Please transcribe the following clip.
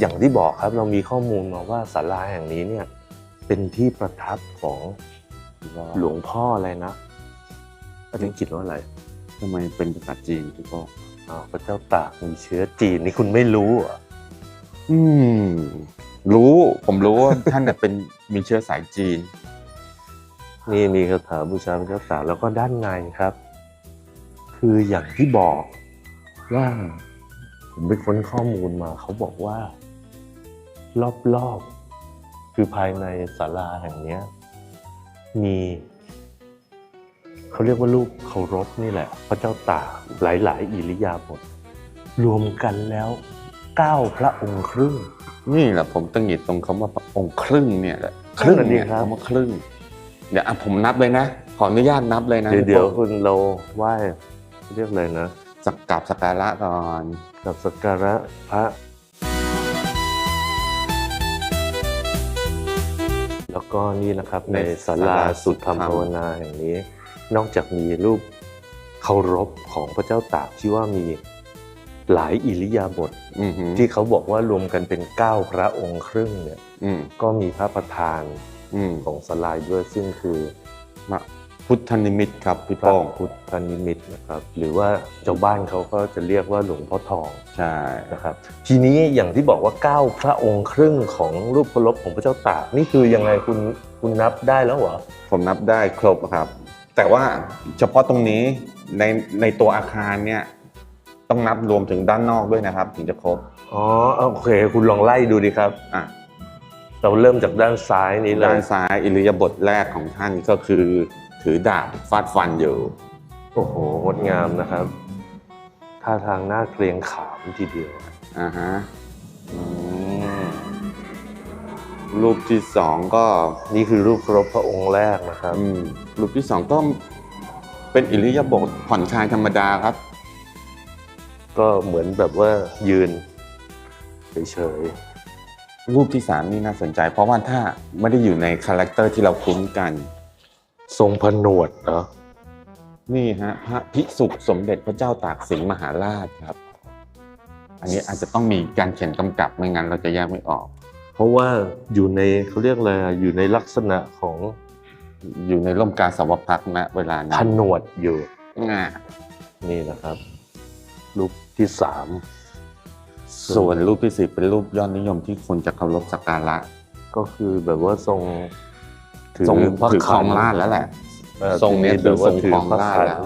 อย่างที่บอกครับเรามีข้อมูลมาว่าศาลาแห่งนี้เนี่ยเป็นที่ประทับของหลวงพ่ออะไรนะภาษาอังกฤษว่าอะไรทำไมเป็นภาษาจีนพี่โป้อ้าวพระเจ้าตากมีเชื้อจีนนี่คุณไม่รู้เหรออืมรู้ผมรู้ว่าท่านน่ะเป็นมีเชื้อสายจีน นี่มีคาถาบูชาพระเจ้าตากแล้วก็ด้านในครับ คืออย่างที่บอกว่าผมไปค้นข้อมูลมาเขาบอกว่า รอบๆ คือภายในศาลาแห่งเนี้ยมีเขาเรียกว่ารูปเคารพนี่แหละ พระเจ้าตากหลาย ๆ อิริยาบถรวมกันแล้วเก้าพระองค์ครึ่ง นี่แหละผมตั้งหงิดตรงคำว่าองค์ครึ่งเนี่ยแหละครึ่งเนี่ยครับคำว่าครึ่งเดี๋ยวอะผมนับเลยนะ ขออนุญาตนับเลยนะ เดี๋ยวพี่เดี๋ยวโป้คุณเราไหว้เรียกเลยนะสักกับสักการะก่อนกับสักการะพระ ก็นี่นะครับในศาลาสุดธรรมภาวนาแห่งนี้ นอกจากมีรูปเคารพของพระเจ้าตากที่ว่ามีหลายอิริยาบถอือหือที่เขาบอกว่ารวมกันเป็นเก้าพระองค์ครึ่งเนี่ยอืมก็มีพระประธานอืมของศาลาด้วยซึ่งคือมา พุทธนิมิตครับพี่พระโป้งพุทธนิมิตนะครับหรือว่าเจ้าบ้านเขาก็จะเรียกว่าหลวงพ่อทองใช่นะครับทีนี้อย่างที่บอกว่าเก้าพระองค์ครึ่งของรูปเคารพของพระเจ้าตากนี่คือยังไงคุณคุณนับได้แล้วเหรอผมนับได้ครบครับ แต่ว่าเฉพาะตรงนี้ในในตัวอาคารเนี่ยต้องนับรวมถึงด้านนอกด้วยนะครับ ถึงจะครบอ๋อโอเค คุณลองไล่ดูดิครับอะเราเริ่มจากด้านซ้ายนี้เลด้ายนซ้ายอิริยาบถแรกของท่านก็คือ ถือดาบฟาดฟันอยู่โอ้โหงดงามนะครับท่าทางน่าเกรงขามทีเดียวอ่าฮะอืมรูปที่สองก็นี่คือรูปเคารพพระองค์แรกนะครับอืมรูปที่สองก็เป็นอิริยาบถผ่อนคลายธรรมดาครับ ก็เหมือนแบบว่ายืนเฉยรูปที่สามนี่น่าสนใจ เพราะว่าถ้าไม่ได้อยู่ในคาแรคเตอร์ที่เราคุ้นกันๆ ทรงผนวดเหรอนี่ฮะพระพิสุสมเด็จพระเจ้าตากสินมหาราชครับ อันนี้อาจจะต้องมีการเขียนกำกับไม่งั้นเราจะแยกไม่ออก เพราะว่าอยู่ในเขาเรียกอะไรอะอยู่ในลักษณะของอยู่ในร่มกาสาวพักตร์ณเวลาผนั้นนวดอยู่ อ่านี่นะครับรูปที่สามส่วนรูปที่สี่เป็นรูปยอดนิยมที่คนจะเคารพสักการะ ก็คือแบบว่าทรง ถือทรงพระถือครขัองราชย์แล้วแหละเอ่อทรงเนี้ยแบบว่าคือทรงถือครองพระราชขันแล้ว